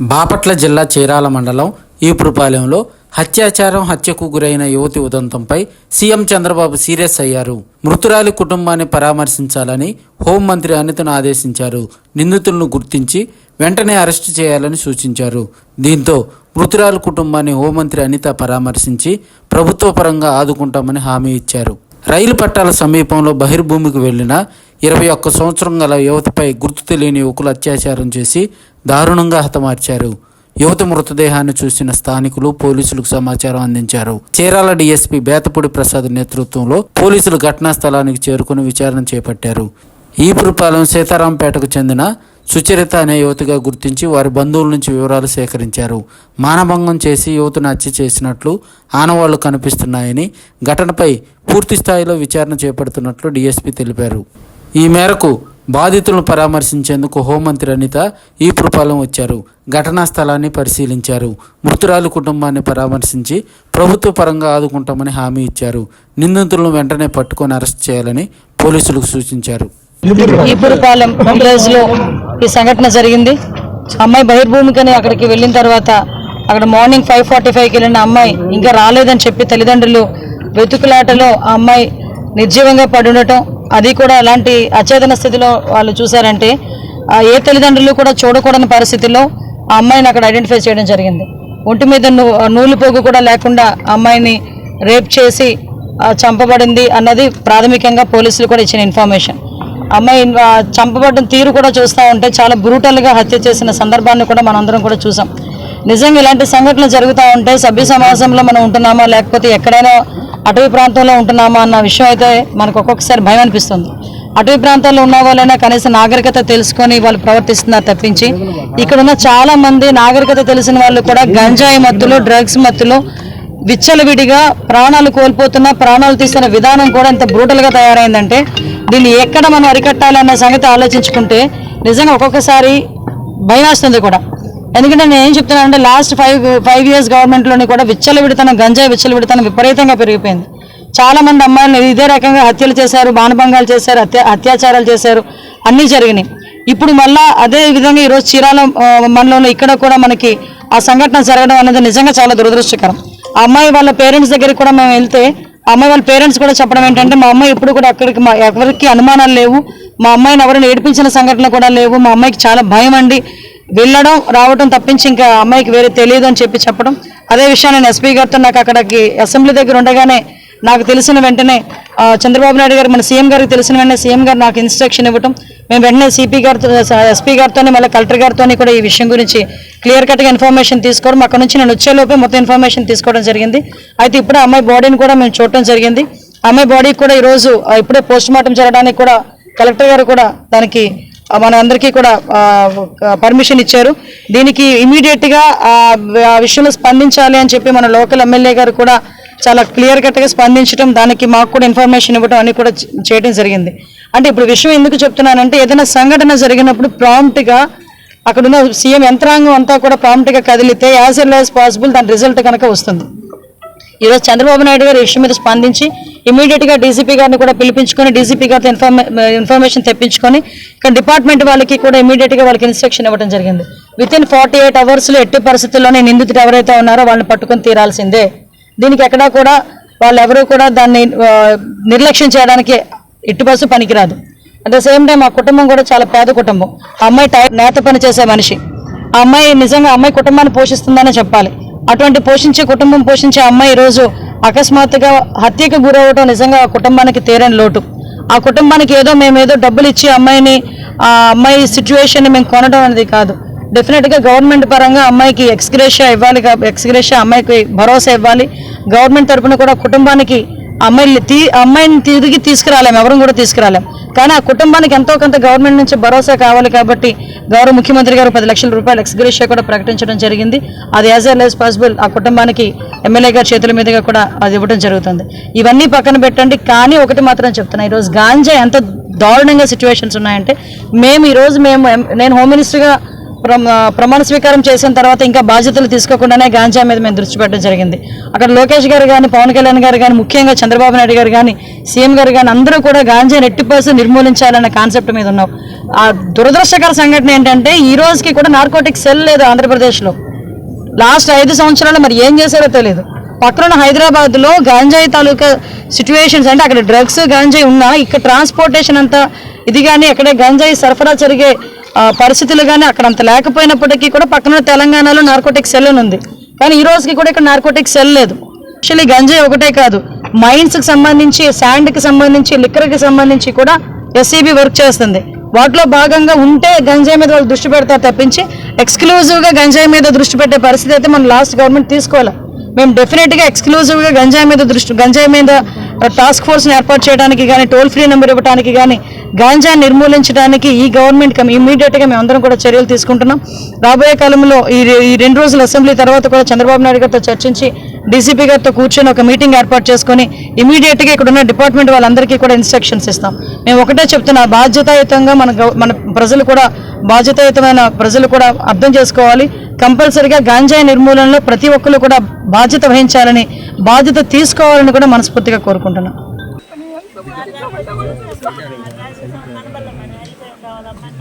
బాపట్ల జిల్లా చీరాల మండలం ఈపురపాలెంలో హత్యాచారం హత్యకు గురైన యువతి ఉదంతంపై సీఎం చంద్రబాబు సీరియస్ అయ్యారు. మృతురాలి కుటుంబాన్ని పరామర్శించాలని హోంమంత్రి అనితను ఆదేశించారు. నిందితులను గుర్తించి వెంటనే అరెస్టు చేయాలని సూచించారు. దీంతో మృతురాలి కుటుంబాన్ని హోంమంత్రి అనిత పరామర్శించి ప్రభుత్వ పరంగా ఆదుకుంటామని హామీ ఇచ్చారు. రైలు పట్టాల సమీపంలో బహిర్భూమికి వెళ్ళిన ఇరవై ఒక్క సంవత్సరం గల యువతిపై గుర్తు తెలియని యువకులు అత్యాచారం చేసి దారుణంగా హతమార్చారు. యువతి మృతదేహాన్ని చూసిన స్థానికులు పోలీసులకు సమాచారం అందించారు. చీరాల డీఎస్పీ బేతపూడి ప్రసాద్ నేతృత్వంలో పోలీసులు ఘటనా స్థలానికి చేరుకుని విచారణ చేపట్టారు. ఈపురపాలెం సీతారాంపేటకు చెందిన సుచరిత అనే యువతిగా గుర్తించి వారి బంధువుల నుంచి వివరాలు సేకరించారు. మానభంగం చేసి యువతను హత్య చేసినట్లు ఆనవాళ్ళు కనిపిస్తున్నాయని ఘటనపై పూర్తి స్థాయిలో విచారణ చేపడుతున్నట్లు డీఎస్పీ తెలిపారు. ఈ మేరకు బాధితులను పరామర్శించేందుకు హోంమంత్రి అనిత ఈ పురపాలెం వచ్చారు. ఘటనా స్థలాన్ని పరిశీలించారు. మృతురాలు కుటుంబాన్ని పరామర్శించి ప్రభుత్వ పరంగా ఆదుకుంటామని హామీ ఇచ్చారు. నిందితులను వెంటనే పట్టుకొని అరెస్ట్ చేయాలని పోలీసులకు సూచించారు. ఈపురపాలెం విలేజ్లో ఈ సంఘటన జరిగింది. అమ్మాయి బహిర్భూమికని అక్కడికి వెళ్ళిన తర్వాత అక్కడ మార్నింగ్ ఫైవ్ ఫార్టీ ఫైవ్కి వెళ్ళిన అమ్మాయి ఇంకా రాలేదని చెప్పి తల్లిదండ్రులు వెతుకులాటలో ఆ అమ్మాయి నిర్జీవంగా పడి ఉండటం అది కూడా ఎలాంటి అచేతన స్థితిలో వాళ్ళు చూసారంటే ఏ తల్లిదండ్రులు కూడా చూడకూడని పరిస్థితిలో ఆ అమ్మాయిని అక్కడ ఐడెంటిఫై చేయడం జరిగింది. ఒంటి మీద నూలు పోగు కూడా లేకుండా ఆ అమ్మాయిని రేప్ చేసి చంపబడింది అన్నది ప్రాథమికంగా పోలీసులు కూడా ఇచ్చిన ఇన్ఫర్మేషన్. అమ్మాయి ఆ, చంపబడిన తీరు కూడా చూస్తూ ఉంటే చాలా బ్రూటల్గా హత్య చేసిన సందర్భాన్ని కూడా మనందరం కూడా చూసాం. నిజంగా ఇలాంటి సంఘటనలు జరుగుతూ ఉంటే సభ్య సమాజంలో మనం ఉంటున్నామా లేకపోతే ఎక్కడైనా అటవీ ప్రాంతంలో ఉంటున్నామా అన్న విషయం అయితే మనకు ఒక్కొక్కసారి భయం అనిపిస్తుంది. అటవీ ప్రాంతాల్లో ఉన్న వాళ్ళైనా కనీసం నాగరికత తెలుసుకొని వాళ్ళు ప్రవర్తిస్తున్నారు తప్పించి ఇక్కడ ఉన్న చాలా మంది నాగరికత తెలిసిన వాళ్ళు కూడా గంజాయి మత్తులు డ్రగ్స్ మత్తులు విచ్చలవిడిగా ప్రాణాలు కోల్పోతున్న ప్రాణాలు తీస్తున్న విధానం కూడా ఎంత బ్రూటల్గా తయారైందంటే దీన్ని ఎక్కడ మనం అరికట్టాలన్న సంగతి ఆలోచించుకుంటే నిజంగా ఒక్కొక్కసారి భయం వేస్తుంది కూడా. ఎందుకంటే నేను ఏం చెప్తున్నానంటే లాస్ట్ ఫైవ్ ఫైవ్ ఇయర్స్ గవర్నమెంట్లోని కూడా విచ్చలవిడితనం గంజాయి విచ్చలవిడితనం విపరీతంగా పెరిగిపోయింది. చాలా మంది అమ్మాయిలు ఇదే రకంగా హత్యలు చేశారు బాణభంగాలు చేశారు హత్య అత్యాచారాలు చేశారు అన్నీ జరిగినాయి. ఇప్పుడు మళ్ళా అదే విధంగా ఈరోజు చీరాల మనలో మండలంలో ఇక్కడ కూడా మనకి ఆ సంఘటన జరగడం అనేది నిజంగా చాలా దురదృష్టకరం. ఆ అమ్మాయి వాళ్ళ పేరెంట్స్ దగ్గరికి కూడా మేము వెళ్తే అమ్మాయి వాళ్ళ పేరెంట్స్ కూడా చెప్పడం ఏంటంటే మా అమ్మాయి ఎప్పుడు కూడా అక్కడికి మా ఎవరికి అనుమానాలు లేవు. మా అమ్మాయిని ఎవరిని ఏడిపించిన సంఘటనలు కూడా లేవు. మా అమ్మాయికి చాలా భయం అండి. వెళ్ళడం రావడం తప్పించి ఇంకా అమ్మాయికి వేరే తెలియదు అని చెప్పి చెప్పడం. అదే విషయాన్ని నేను ఎస్పీ గారితో నాకు అక్కడికి అసెంబ్లీ దగ్గర ఉండగానే నాకు తెలిసిన వెంటనే చంద్రబాబు నాయుడు గారు మన సీఎం గారికి తెలిసిన వెంటనే సీఎం గారు నాకు ఇన్స్ట్రక్షన్ ఇవ్వటం. మేము వెంటనే సిపి గారితో ఎస్పీ గారితో మళ్ళీ కలెక్టర్ గారితో కూడా ఈ విషయం గురించి క్లియర్ కట్గా ఇన్ఫర్మేషన్ తీసుకోవడం. అక్కడ నుంచి నేను వచ్చేలోపే మొత్తం ఇన్ఫర్మేషన్ తీసుకోవడం జరిగింది. అయితే ఇప్పుడు అమ్మాయి బాడీని కూడా మేము చూడటం జరిగింది. అమ్మాయి బాడీకి కూడా ఈరోజు ఇప్పుడే పోస్ట్ మార్టం జరగడానికి కూడా కలెక్టర్ గారు కూడా దానికి మన అందరికీ కూడా పర్మిషన్ ఇచ్చారు. దీనికి ఇమీడియట్గా ఆ విషయంలో స్పందించాలి అని చెప్పి మన లోకల్ ఎమ్మెల్యే గారు కూడా చాలా క్లియర్ కట్గా స్పందించడం దానికి మాకు కూడా ఇన్ఫర్మేషన్ ఇవ్వడం అని కూడా చేయడం జరిగింది. అంటే ఇప్పుడు విషయం ఎందుకు చెప్తున్నానంటే ఏదైనా సంఘటన జరిగినప్పుడు ప్రాంప్ట్గా అక్కడున్న సీఎం యంత్రాంగం అంతా కూడా ప్రాంప్ట్గా కదిలితే యాజ్ ఎల్ యాజ్ పాసిబుల్ దాని రిజల్ట్ కనుక వస్తుంది. ఈరోజు చంద్రబాబు నాయుడు గారు ఇష్యూ మీద స్పందించి ఇమీడియట్గా డీసీపీ గారిని కూడా పిలిపించుకొని డీసీపీ గారితో ఇన్ఫర్మే ఇన్ఫర్మేషన్ తెప్పించుకొని ఇక్కడ డిపార్ట్మెంట్ వాళ్ళకి కూడా ఇమీడియట్గా వాళ్ళకి ఇన్స్ట్రక్షన్ ఇవ్వడం జరిగింది. విత్ ఇన్ ఫార్టీ ఎయిట్ అవర్స్లో ఎట్టి పరిస్థితుల్లోనే నిందితుడు ఎవరైతే ఉన్నారో వాళ్ళని పట్టుకొని తీరాల్సిందే. దీనికి ఎక్కడా కూడా వాళ్ళు ఎవరూ కూడా దాన్ని నిర్లక్ష్యం చేయడానికి ఎట్టి పరిస్థితి పనికిరాదు. అట్ ద సేమ్ టైం ఆ కుటుంబం కూడా చాలా పేద కుటుంబం. అమ్మాయి నేత పని చేసే మనిషి. ఆ అమ్మాయి నిజంగా అమ్మాయి కుటుంబాన్ని పోషిస్తుందనే చెప్పాలి. అటువంటి పోషించే కుటుంబం పోషించే అమ్మాయి ఈరోజు అకస్మాత్తుగా హత్యకు గురవడం నిజంగా ఆ కుటుంబానికి తీరని లోటు. ఆ కుటుంబానికి ఏదో మేము ఏదో డబ్బులు ఇచ్చి అమ్మాయిని ఆ అమ్మాయి సిచ్యువేషన్ మేము కొనడం అనేది కాదు. డెఫినెట్గా గవర్నమెంట్ పరంగా అమ్మాయికి ఎక్స్గ్రేషియా ఇవ్వాలి ఎక్స్గ్రేషియా అమ్మాయికి భరోసా ఇవ్వాలి. గవర్నమెంట్ తరపున కూడా కుటుంబానికి అమ్మాయిని తీ అమ్మాయిని తిరిగి తీసుకురాలేము ఎవరు కూడా తీసుకురాలేం. కానీ ఆ కుటుంబానికి ఎంతో కొంత గవర్నమెంట్ నుంచి భరోసా కావాలి కాబట్టి గౌరవ ముఖ్యమంత్రి గారు పది లక్షల రూపాయలు ఎక్స్గ్రేషియా కూడా ప్రకటించడం జరిగింది. అది యాజ్ ఎల్ యాజ్ పాసిబుల్ ఆ కుటుంబానికి ఎమ్మెల్యే గారి చేతుల మీదుగా కూడా అది ఇవ్వడం జరుగుతుంది. ఇవన్నీ పక్కన పెట్టండి కానీ ఒకటి మాత్రం చెప్తున్నా ఈరోజు గాంజా ఎంత దారుణంగా సిచ్యువేషన్స్ ఉన్నాయంటే మేము ఈరోజు మేము నేను హోమ్ మినిస్టర్గా ప్రమాణ స్వీకారం చేసిన తర్వాత ఇంకా బాధ్యతలు తీసుకోకుండానే గాంజా మీద మేము దృష్టి పెట్టడం జరిగింది. అక్కడ లోకేష్ గారు కానీ పవన్ కళ్యాణ్ గారు కానీ ముఖ్యంగా చంద్రబాబు నాయుడు గారు కానీ సీఎం గారు కానీ అందరూ కూడా గాంజా ఎట్టి పర్సెంట్ నిర్మూలించాలనే కాన్సెప్ట్ మీద ఉన్నాం. ఆ దురదృష్టకర సంఘటన ఏంటంటే ఈ రోజుకి కూడా నార్కోటిక్ సెల్ లేదు ఆంధ్రప్రదేశ్లో. లాస్ట్ ఐదు సంవత్సరాలు మరి ఏం చేశారో తెలియదు పక్కన హైదరాబాద్లో గాంజాయి తాలూకా సిచ్యువేషన్స్ అంటే అక్కడ డ్రగ్స్ గాంజాయి ఉన్నా ఇక్కడ ట్రాన్స్పోర్టేషన్ అంతా ఇది కానీ అక్కడే గాంజాయి సరఫరా జరిగే పరిస్థితులు కానీ అక్కడ అంత లేకపోయినప్పటికీ కూడా పక్కన తెలంగాణలో నార్కోటిక్ సెల్ అని ఉంది. కానీ ఈ రోజుకి కూడా ఇక్కడ నార్కోటిక్ సెల్ లేదు. యాక్చువల్లీ గంజాయి ఒకటే కాదు. మైన్స్కి సంబంధించి శాండ్కి సంబంధించి లిక్కర్కి సంబంధించి కూడా ఎస్సీబీ వర్క్ చేస్తుంది. వాటిలో భాగంగా ఉంటే గంజాయి మీద వాళ్ళు దృష్టి పెడతారు తప్పించి ఎక్స్క్లూజివ్గా గంజాయి మీద దృష్టి పెట్టే పరిస్థితి అయితే మనం లాస్ట్ గవర్నమెంట్ తీసుకోవాలి? మేము డెఫినెట్గా ఎక్స్క్లూజివ్గా గంజాయి మీద దృష్టి గంజాయి మీద టాస్క్ ఫోర్స్ని ఏర్పాటు చేయడానికి కానీ టోల్ ఫ్రీ నెంబర్ ఇవ్వడానికి కానీ గాంజా నిర్మూలించడానికి ఈ గవర్నమెంట్ ఇమీడియట్గా మేమందరం మేము అందరం కూడా చర్యలు తీసుకుంటున్నాం. రాబోయే కాలంలో ఈ ఈ రెండు రోజుల అసెంబ్లీ తర్వాత కూడా చంద్రబాబు నాయుడు గారితో చర్చించి డీసీపీ గారితో కూర్చొని ఒక మీటింగ్ ఏర్పాటు చేసుకొని ఇమీడియట్గా ఇక్కడ ఉన్న డిపార్ట్మెంట్ వాళ్ళందరికీ కూడా ఇన్స్ట్రక్షన్స్ ఇస్తాం. మేము ఒకటే చెప్తున్నా బాధ్యతాయుతంగా మన మన ప్రజలు కూడా బాధ్యతాయుతమైన ప్రజలు కూడా అర్థం చేసుకోవాలి. కంపల్సరిగా గాంజాయి నిర్మూలనలో ప్రతి ఒక్కరు కూడా బాధ్యత వహించాలని బాధ్యత తీసుకోవాలని కూడా మనస్ఫూర్తిగా కోరుకుంటున్నాం.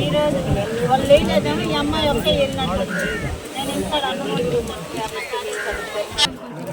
ఈరోజు వాళ్ళు లేట్ అయితేమో ఈ అమ్మాయి ఒకే వెళ్ళినట్టు నేను ఇంకా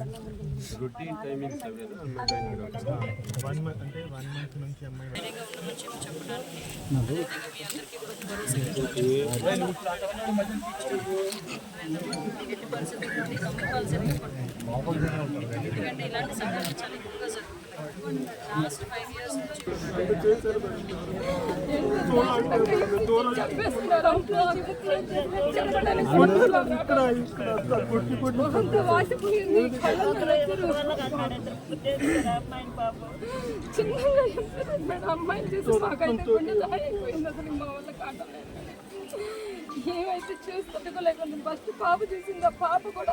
అనుకుంటున్నాను ఎందుకంటే ఇలాంటి సంఘటనలు చాలా ఎక్కువగా జరుగుతున్నాయి లాస్ట్ ఫైవ్ ఇయర్స్ నుంచి అమ్మాయిని పాపం చిన్నగా చెప్పలేదు మేడం అమ్మాయిని చూసి మాకైతే గుండె దాయిపోయింది అసలు మా వల్ల కాటలేదు ఏమైతే చేస్తుందో లేకుండా ఫస్ట్ పాప చూసింది ఆ పాప కూడా